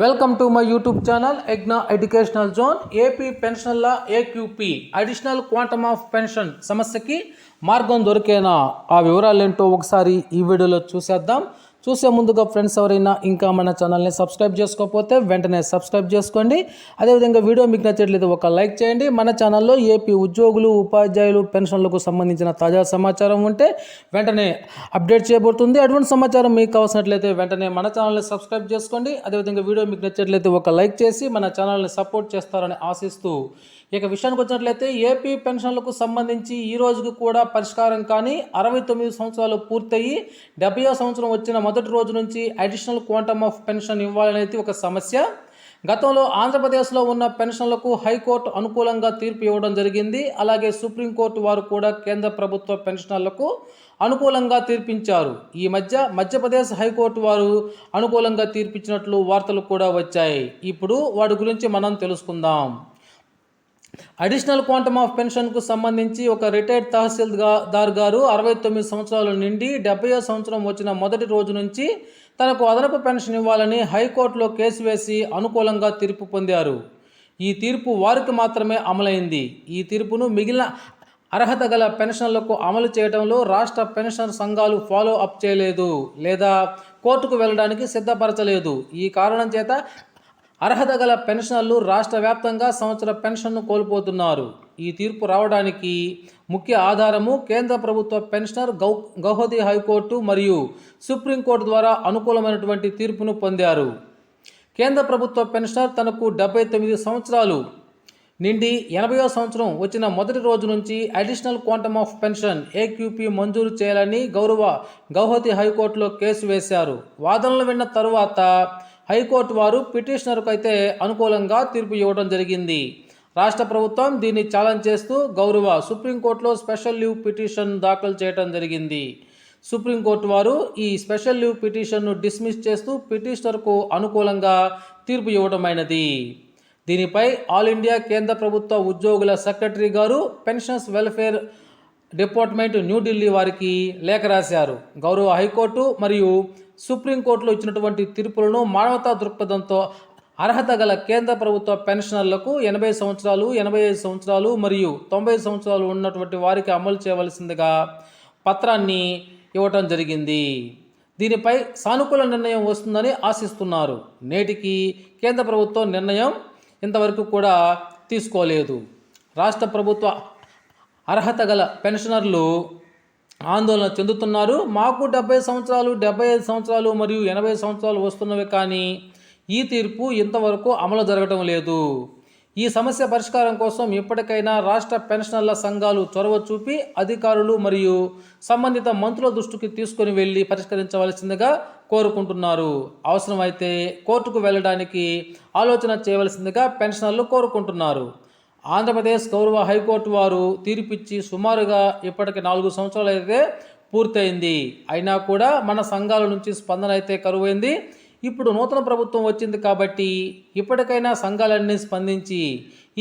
Welcome to my YouTube channel ఎగ్నా educational zone AP పెన్షన్ల AQP additional quantum of pension సమస్యకి మార్గం దొరికేనా? ఆ వివరాలు ఏంటో ఒకసారి ఈ వీడియోలో చూసేద్దాం. చూసే ముందుగా ఫ్రెండ్స్ ఎవరైనా ఇంకా మన ఛానల్ని సబ్స్క్రైబ్ చేసుకోకపోతే వెంటనే సబ్స్క్రైబ్ చేసుకోండి. అదేవిధంగా వీడియో మీకు నచ్చట్లేదు ఒక లైక్ చేయండి. మన ఛానల్లో ఏపీ ఉద్యోగులు ఉపాధ్యాయులు పెన్షన్లకు సంబంధించిన తాజా సమాచారం ఉంటే వెంటనే అప్డేట్ చేయబడుతుంది. అటువంటి సమాచారం మీకు కావాల్సినట్లయితే వెంటనే మన ఛానల్ని సబ్స్క్రైబ్ చేసుకోండి. అదేవిధంగా వీడియో మీకు నచ్చట్లయితే ఒక లైక్ చేసి మన ఛానల్ని సపోర్ట్ చేస్తారని ఆశిస్తూ ఇక విషయానికి వచ్చినట్లయితే ఏపీ పెన్షన్లకు సంబంధించి ఈ రోజుకు కూడా పరిష్కారం కానీ అరవై తొమ్మిది సంవత్సరాలు పూర్తయి డెబ్బై సంవత్సరం వచ్చిన మొదటి రోజు నుంచి అడిషనల్ క్వాంటమ్ ఆఫ్ పెన్షన్ ఇవ్వాలనేది ఒక సమస్య. గతంలో ఆంధ్రప్రదేశ్లో ఉన్న పెన్షన్లకు హైకోర్టు అనుకూలంగా తీర్పు ఇవ్వడం జరిగింది. అలాగే సుప్రీంకోర్టు వారు కూడా కేంద్ర ప్రభుత్వ పెన్షనర్లకు అనుకూలంగా తీర్పించారు. ఈ మధ్య మధ్యప్రదేశ్ హైకోర్టు వారు అనుకూలంగా తీర్పిచ్చినట్లు వార్తలు కూడా వచ్చాయి. ఇప్పుడు వాటి గురించి మనం తెలుసుకుందాం. అడిషనల్ క్వాంటమ్ ఆఫ్ పెన్షన్కు సంబంధించి ఒక రిటైర్డ్ తహసీల్దార్ గారు అరవై తొమ్మిది సంవత్సరాల నుండి డెబ్బై సంవత్సరం వచ్చిన మొదటి రోజు నుంచి తనకు అదనపు పెన్షన్ ఇవ్వాలని హైకోర్టులో కేసు వేసి అనుకూలంగా తీర్పు పొందారు. ఈ తీర్పు వారికి మాత్రమే అమలైంది. ఈ తీర్పును మిగిలిన అర్హత గల పెన్షన్లకు అమలు చేయడంలో రాష్ట్ర పెన్షన్ సంఘాలు ఫాలో అప్ చేయలేదు లేదా కోర్టుకు వెళ్ళడానికి సిద్ధపరచలేదు. ఈ కారణం చేత అర్హత గల పెన్షనర్లు రాష్ట్ర వ్యాప్తంగా సంవత్సర పెన్షన్ను కోల్పోతున్నారు. ఈ తీర్పు రావడానికి ముఖ్య ఆధారము కేంద్ర ప్రభుత్వ పెన్షనర్ గౌ గౌహతి హైకోర్టు మరియు సుప్రీంకోర్టు ద్వారా అనుకూలమైనటువంటి తీర్పును పొందారు. కేంద్ర ప్రభుత్వ పెన్షనర్ తనకు డెబ్బై తొమ్మిది సంవత్సరాలు. నిండి ఎనభైవ సంవత్సరం వచ్చిన మొదటి రోజు నుంచి additional quantum of pension AQP మంజూరు చేయాలని గౌరవ గౌహతి హైకోర్టులో కేసు వేశారు. వాదనలు విన్న తరువాత హైకోర్టు వారు పిటిషనర్కు అయితే అనుకూలంగా తీర్పు ఇవ్వడం జరిగింది. రాష్ట్ర ప్రభుత్వం దీన్ని ఛాలెంజ్ చేస్తూ గౌరవ సుప్రీంకోర్టులో స్పెషల్ లీవ్ పిటిషన్ దాఖలు చేయడం జరిగింది. సుప్రీంకోర్టు వారు ఈ స్పెషల్ లీవ్ పిటిషన్ను డిస్మిస్ చేస్తూ పిటిషనర్కు అనుకూలంగా తీర్పు ఇవ్వడమైనది. దీనిపై ఆల్ ఇండియా కేంద్ర ప్రభుత్వ ఉద్యోగుల సెక్రటరీ గారు పెన్షన్స్ వెల్ఫేర్ డిపార్ట్మెంట్ న్యూఢిల్లీ వారికి లేఖ రాశారు. గౌరవ హైకోర్టు మరియు సుప్రీంకోర్టులో ఇచ్చినటువంటి తీర్పులను మానవతా దృక్పథంతో అర్హత గల కేంద్ర ప్రభుత్వ పెన్షనర్లకు ఎనభై సంవత్సరాలు ఎనభై ఐదు సంవత్సరాలు మరియు తొంభై సంవత్సరాలు ఉన్నటువంటి వారికి అమలు చేయవలసిందిగా పత్రాన్ని ఇవ్వటం జరిగింది. దీనిపై సానుకూల నిర్ణయం వస్తుందని ఆశిస్తున్నారు. నేటికి కేంద్ర ప్రభుత్వం నిర్ణయం ఇంతవరకు కూడా తీసుకోలేదు. రాష్ట్ర ప్రభుత్వ అర్హత గల పెన్షనర్లు ఆందోళన చెందుతున్నారు. మాకు డెబ్బై సంవత్సరాలు డెబ్బై ఐదు సంవత్సరాలు మరియు ఎనభై సంవత్సరాలు వస్తున్నవి కానీ ఈ తీర్పు ఇంతవరకు అమలు జరగటం లేదు. ఈ సమస్య పరిష్కారం కోసం ఇప్పటికైనా రాష్ట్ర పెన్షనర్ల సంఘాలు చొరవ చూపి అధికారులు మరియు సంబంధిత మంత్రుల దృష్టికి తీసుకొని వెళ్ళి పరిష్కరించవలసిందిగా కోరుకుంటున్నారు. అవసరమైతే కోర్టుకు వెళ్ళడానికి ఆలోచన చేయవలసిందిగా పెన్షనర్లు కోరుకుంటున్నారు. ఆంధ్రప్రదేశ్ గౌరవ హైకోర్టు వారు తీర్పిచ్చి సుమారుగా ఇప్పటికి నాలుగు సంవత్సరాలు అయితే పూర్తయింది. అయినా కూడా మన సంఘాల నుంచి స్పందన అయితే కరువైంది. ఇప్పుడు నూతన ప్రభుత్వం వచ్చింది కాబట్టి ఇప్పటికైనా సంఘాలన్నీ స్పందించి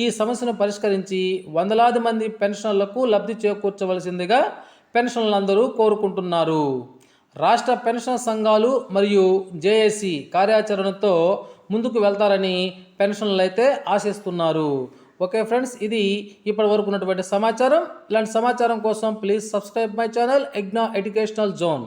ఈ సమస్యను పరిష్కరించి వందలాది మంది పెన్షనర్లకు లబ్ధి చేకూర్చవలసిందిగా పెన్షన్లందరూ కోరుకుంటున్నారు. రాష్ట్ర పెన్షన్ సంఘాలు మరియు జేఏసీ కార్యాచరణతో ముందుకు వెళ్తారని పెన్షన్లు అయితే ఆశిస్తున్నారు. ఓకే ఫ్రెండ్స్ ఇది ఇప్పటి వరకు ఉన్నటువంటి సమాచారం. ఇలాంటి సమాచారం కోసం ప్లీజ్ సబ్స్క్రైబ్ మై ఛానల్ ఎగ్నా ఎడ్యుకేషనల్ జోన్.